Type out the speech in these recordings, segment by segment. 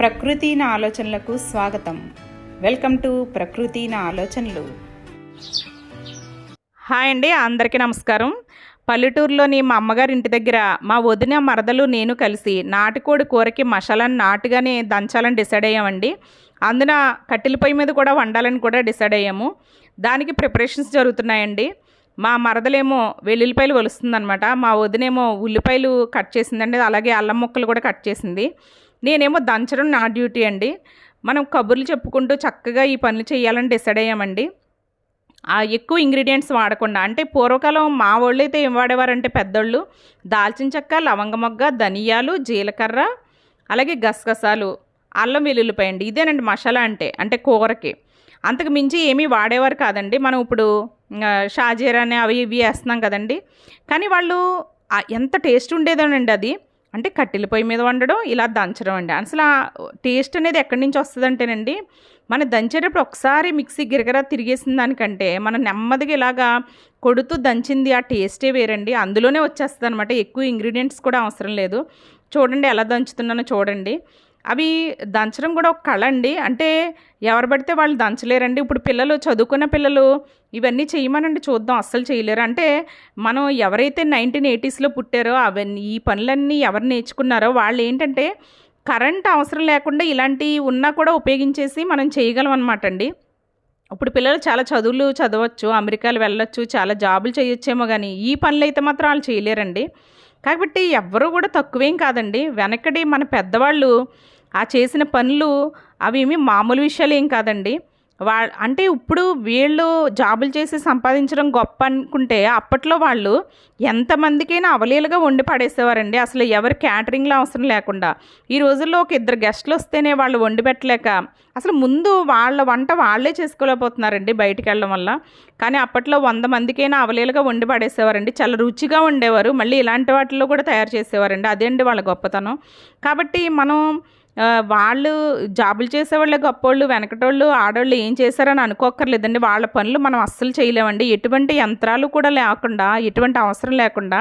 ప్రకృతి నా ఆలోచనలకు స్వాగతం. వెల్కమ్ టు ప్రకృతి నా ఆలోచనలు. హాయ్ అండి అందరికీ నమస్కారం. పల్లెటూరులోని మా అమ్మగారి ఇంటి దగ్గర మా వదిన మరదలు నేను కలిసి నాటుకోడి కూరకి మసాలాను నాటుగానే దంచాలని డిసైడ్ అయ్యామండి. అందున కట్టెల పొయ్యి మీద కూడా వండాలని కూడా డిసైడ్ అయ్యాము. దానికి ప్రిపరేషన్స్ జరుగుతున్నాయండి. మా మరదలేమో వెల్లుల్లిపాయలు వలుస్తుందనమాట మా వదినేమో ఉల్లిపాయలు కట్ చేసిందండి. అలాగే అల్లం ముక్కలు కూడా కట్ చేసింది. నేనేమో దంచడం నా డ్యూటీ అండి. మనం కబుర్లు చెప్పుకుంటూ చక్కగా ఈ పనులు చేయాలని డిసైడ్ అయ్యామండి. ఆ ఎక్కువ ఇంగ్రీడియంట్స్ వాడకుండా అంటే పూర్వకాలం మా వాళ్ళు అయితే ఏం వాడేవారంటే పెద్దోళ్ళు దాల్చిన చెక్క లవంగ మొగ్గ ధనియాలు జీలకర్ర అలాగే గసగసాలు అల్లం వెల్లుల్లిపాయ అండి. ఇదేనండి మసాలా అంటే అంటే కూరకి. అంతకు మించి ఏమీ వాడేవారు కాదండి. మనం ఇప్పుడు షాజీరా అని అవి ఇవి వేస్తున్నాం కదండి. కానీ వాళ్ళు ఎంత టేస్ట్ ఉండేదోనండి అది. అంటే కట్టెల పొయ్యి మీద వండడం ఇలా దంచడం అండి. అసలు ఆ టేస్ట్ అనేది ఎక్కడి నుంచి వస్తుందంటేనండి మనం దంచేటప్పుడు ఒకసారి మిక్సీ గిరగరా తిరిగేసిన దానికంటే మనం నెమ్మదిగా ఇలాగా కొడుతూ దంచింది ఆ టేస్టే వేరండి. అందులోనే వచ్చేస్తుంది అనమాట ఎక్కువ ఇంగ్రీడియంట్స్ కూడా అవసరం లేదు. చూడండి ఎలా దంచుతున్నానో చూడండి. అవి దంచడం కూడా ఒక కళ అండి. అంటే ఎవరు పడితే వాళ్ళు దంచలేరండి. ఇప్పుడు పిల్లలు చదువుకున్న పిల్లలు ఇవన్నీ చేయమనండి. చూద్దాం అస్సలు చేయలేరు. అంటే మనం ఎవరైతే నైన్టీన్ ఎయిటీస్లో పుట్టారో అవన్నీ ఈ పనులన్నీ ఎవరు నేర్చుకున్నారో వాళ్ళు ఏంటంటే కరెంట్ అవసరం లేకుండా ఇలాంటివి ఉన్నా కూడా ఉపయోగించేసి మనం చేయగలం అనమాట అండి. ఇప్పుడు పిల్లలు చాలా చదువులు చదవచ్చు అమెరికాలు వెళ్ళొచ్చు చాలా జాబులు చేయొచ్చేమో కానీ ఈ పనులు అయితే మాత్రం వాళ్ళు చేయలేరండి. కాబట్టి ఎవ్వరూ కూడా తక్కువేం కాదండి. వెనకటి మన పెద్దవాళ్ళు ఆ చేసిన పనులు అవి ఏమి మామూలు విషయాలు ఏం కాదండి. వా అంటే ఇప్పుడు వీళ్ళు జాబులు చేసి సంపాదించడం గొప్ప అనుకుంటే అప్పట్లో వాళ్ళు ఎంతమందికైనా అవలీలుగా వండి పడేసేవారండి. అసలు ఎవరి క్యాటరింగ్లో అవసరం లేకుండా. ఈ రోజుల్లో ఒక ఇద్దరు గెస్టులు వస్తేనే వాళ్ళు వండి పెట్టలేక అసలు ముందు వాళ్ళ వంట వాళ్ళే చేసుకోలేకపోతున్నారండి బయటికి వెళ్ళడం వల్ల. కానీ అప్పట్లో వంద మందికైనా అవలీలుగా వండి పడేసేవారండి. చాలా రుచిగా ఉండేవారు మళ్ళీ ఇలాంటి వాటిల్లో కూడా తయారు చేసేవారండి. అదే అండి వాళ్ళ గొప్పతనం. కాబట్టి మనం వాళ్ళు జాబులు చేసేవాళ్ళే గొప్పోళ్ళు వెనకటోళ్ళు ఆడవాళ్ళు ఏం చేశారని అనుకోక్కర్లేదండి. వాళ్ళ పనులు మనం అస్సలు చేయలేమండి. ఎటువంటి యంత్రాలు కూడా లేకుండా ఎటువంటి అవసరం లేకుండా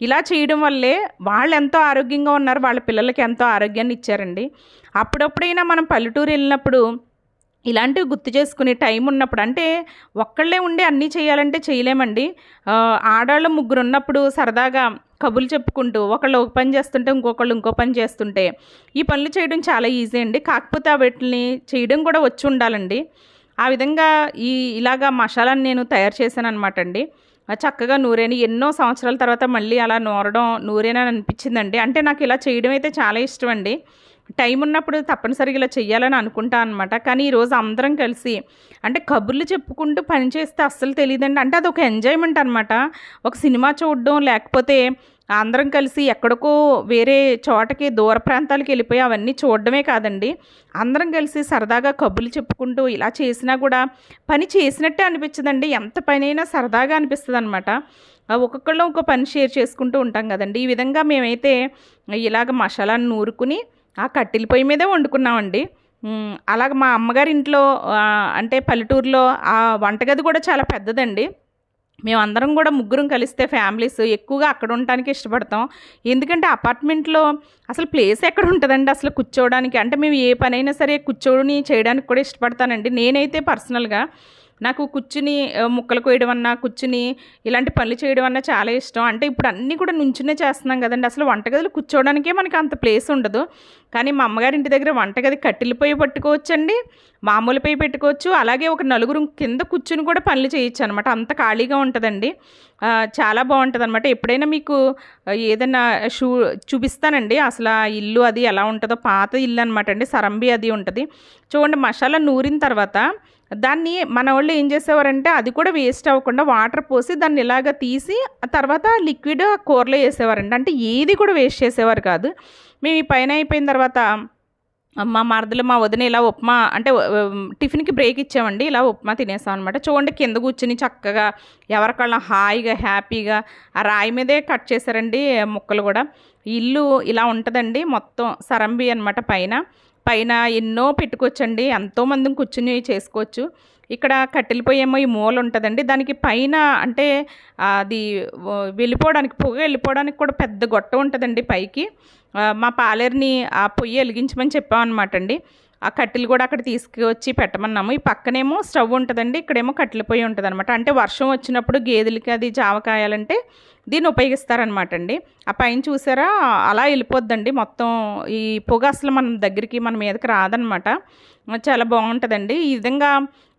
ఇలా చేయడం వల్లే వాళ్ళు ఎంతో ఆరోగ్యంగా ఉన్నారు. వాళ్ళ పిల్లలకి ఎంతో ఆరోగ్యాన్ని ఇచ్చారండి. అప్పుడప్పుడైనా మనం పల్లెటూరు వెళ్ళినప్పుడు ఇలాంటివి గుర్తు చేసుకునే టైం ఉన్నప్పుడు అంటే ఒక్కళ్ళే ఉండి అన్నీ చేయాలంటే చేయలేమండి. ఆడవాళ్ళు ముగ్గురు ఉన్నప్పుడు సరదాగా కబుర్లు చెప్పుకుంటూ ఒకళ్ళు ఒక పని చేస్తుంటే ఇంకొకళ్ళు ఇంకో పని చేస్తుంటే ఈ పనులు చేయడం చాలా ఈజీ అండి. కాకపోతే ఆ వీటిని చేయడం కూడా వచ్చి ఉండాలండి. ఆ విధంగా ఈ ఇలాగా మసాలాను నేను తయారు చేశాను అనమాట అండి చక్కగా నూరేని ఎన్నో సంవత్సరాల తర్వాత మళ్ళీ అలా నూరడం నూరేనని అనిపించిందండి. అంటే నాకు ఇలా చేయడం అయితే చాలా ఇష్టం అండి. టైం ఉన్నప్పుడు తప్పనిసరిగా ఇలా చేయాలని అనుకుంటా అనమాట కానీ ఈరోజు అందరం కలిసి అంటే కబుర్లు చెప్పుకుంటూ పని చేస్తే అస్సలు తెలియదండి అంటే అది ఒక ఎంజాయ్మెంట్ అనమాట ఒక సినిమా చూడడం లేకపోతే అందరం కలిసి ఎక్కడికో వేరే చోటకి దూర ప్రాంతాలకు వెళ్ళిపోయి అవన్నీ చూడడమే కాదండి. అందరం కలిసి సరదాగా కబుర్లు చెప్పుకుంటూ ఇలా చేసినా కూడా పని చేసినట్టే అనిపించదండి. ఎంత పని అయినా సరదాగా అనిపిస్తుంది అనమాట ఒక్కొక్కళ్ళు ఒక పని షేర్ చేసుకుంటూ ఉంటాం కదండి. ఈ విధంగా మేమైతే ఇలాగ మసాలాను నూరుకుని ఆ కట్టెల పొయ్యి మీదే వండుకున్నామండి. అలాగ మా అమ్మగారి ఇంట్లో అంటే పల్లెటూరులో ఆ వంటగది కూడా చాలా పెద్దదండి. మేమందరం కూడా ముగ్గురం కలిస్తే ఫ్యామిలీస్ ఎక్కువగా అక్కడ ఉండటానికి ఇష్టపడతాం. ఎందుకంటే అపార్ట్మెంట్లో అసలు ప్లేస్ ఎక్కడ ఉంటుందండి అసలు కూర్చోవడానికి? అంటే మేము ఏ పనైనా సరే కూర్చోని చేయడానికి కూడా ఇష్టపడతానండి. నేనైతే పర్సనల్గా నాకు కూర్చుని ముక్కలు కోయడం అన్నా కూర్చుని ఇలాంటి పనులు చేయడం అన్నా చాలా ఇష్టం. అంటే ఇప్పుడు అన్నీ కూడా నుంచునే చేస్తున్నాం కదండి. అసలు వంటగదిలో కూర్చోవడానికే మనకి అంత ప్లేస్ ఉండదు. కానీ మా అమ్మగారి ఇంటి దగ్గర వంటగది కట్టెల పొయ్యి పట్టుకోవచ్చండి మామూలు పొయ్యి పెట్టుకోవచ్చు. అలాగే ఒక నలుగురు కింద కూర్చుని కూడా పనులు చేయొచ్చు అనమాట అంత ఖాళీగా ఉంటుందండి. చాలా బాగుంటుంది అనమాట ఎప్పుడైనా మీకు ఏదైనా షూ చూపిస్తానండి. అసలు ఆ ఇల్లు అది ఎలా ఉంటుందో పాత ఇల్లు అనమాట అండి. సరంబి అది ఉంటుంది. చూడండి మసాలా నూరిన తర్వాత దాన్ని మన వాళ్ళు ఏం చేసేవారంటే అది కూడా వేస్ట్ అవ్వకుండా వాటర్ పోసి దాన్ని ఇలాగ తీసి ఆ తర్వాత లిక్విడ్ కూరలో వేసేవారండి. అంటే ఏది కూడా వేస్ట్ చేసేవారు కాదు. మేము ఈ పైన అయిపోయిన తర్వాత మా మరదలు మా వదిన ఇలా ఉప్మా అంటే టిఫిన్కి బ్రేక్ ఇచ్చామండి. ఇలా ఉప్మా తినేసాం అనమాట చూడండి కింద కూర్చుని చక్కగా ఎవరికళ్ళ హాయిగా హ్యాపీగా ఆ రాయి మీదే కట్ చేశారండి ముక్కలు కూడా. ఇల్లు ఇలా ఉంటుందండి మొత్తం సరంబి అనమాట పైన. పైన ఎన్నో పెట్టుకోవచ్చండి. ఎంతోమందిని కూర్చుని చేసుకోవచ్చు. ఇక్కడ కట్టెల పొయ్యి ఏమో ఈ మూల ఉంటుందండి. దానికి పైన అంటే అది వెళ్ళిపోవడానికి పొగ వెళ్ళిపోవడానికి కూడా పెద్ద గొట్ట ఉంటుందండి పైకి. మా పాలేరుని ఆ పొయ్యి వెలిగించమని చెప్పామన్నమాట అండి ఆ కట్టెలు కూడా అక్కడ తీసుకువచ్చి పెట్టమన్నాము. ఈ పక్కనేమో స్టవ్ ఉంటుందండి ఇక్కడేమో కట్టెల పొయ్యి ఉంటుంది అనమాట అంటే వర్షం వచ్చినప్పుడు గేదెలకి అది జావ కాయాలంటే దీన్ని ఉపయోగిస్తారనమాట అండి ఆ పైన చూసారా అలా వెళ్ళిపోద్దండి. మొత్తం ఈ పొగ అసలు మన దగ్గరికి మన మీదకి రాదనమాట చాలా బాగుంటుందండి. ఈ విధంగా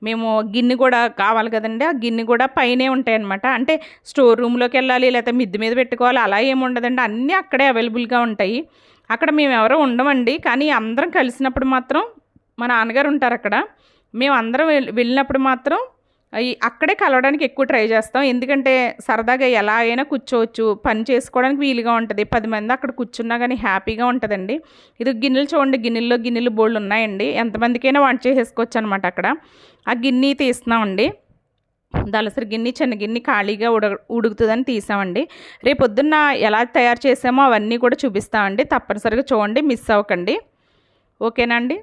మేము గిన్నె కూడా కావాలి కదండి ఆ గిన్నె కూడా పైనే ఉంటాయన్నమాట. అంటే స్టోర్ రూమ్లోకి వెళ్ళాలి లేకపోతే మిద్ది మీద పెట్టుకోవాలి అలా ఏమి ఉండదండి అన్నీ అక్కడే అవైలబుల్గా ఉంటాయి. అక్కడ మేము ఎవరో ఉండమండి. కానీ అందరం కలిసినప్పుడు మాత్రం మా నాన్నగారు ఉంటారు అక్కడ. మేము అందరం వెళ్ళినప్పుడు మాత్రం అక్కడే కలవడానికి ఎక్కువ ట్రై చేస్తాం. ఎందుకంటే సరదాగా ఎలా అయినా కూర్చోవచ్చు. పని చేసుకోవడానికి వీలుగా ఉంటుంది. పది మంది అక్కడ కూర్చున్నా కానీ హ్యాపీగా ఉంటుందండి. ఇది గిన్నెలు చూడండి. గిన్నెల్లో గిన్నెలు బోళ్ళు ఉన్నాయండి. ఎంతమందికైనా వంట చేసేసుకోవచ్చు అనమాట అక్కడ. ఆ గిన్నె తీస్తున్నామండి. దలసరి గిన్నె చిన్న గిన్నె ఖాళీగా ఉడ ఉడుకుతుందని తీసామండి. రేపు పొద్దున్న ఎలా తయారు చేసామో అవన్నీ కూడా చూపిస్తామండి. తప్పనిసరిగా చూడండి మిస్ అవ్వకండి. ఓకేనా అండి?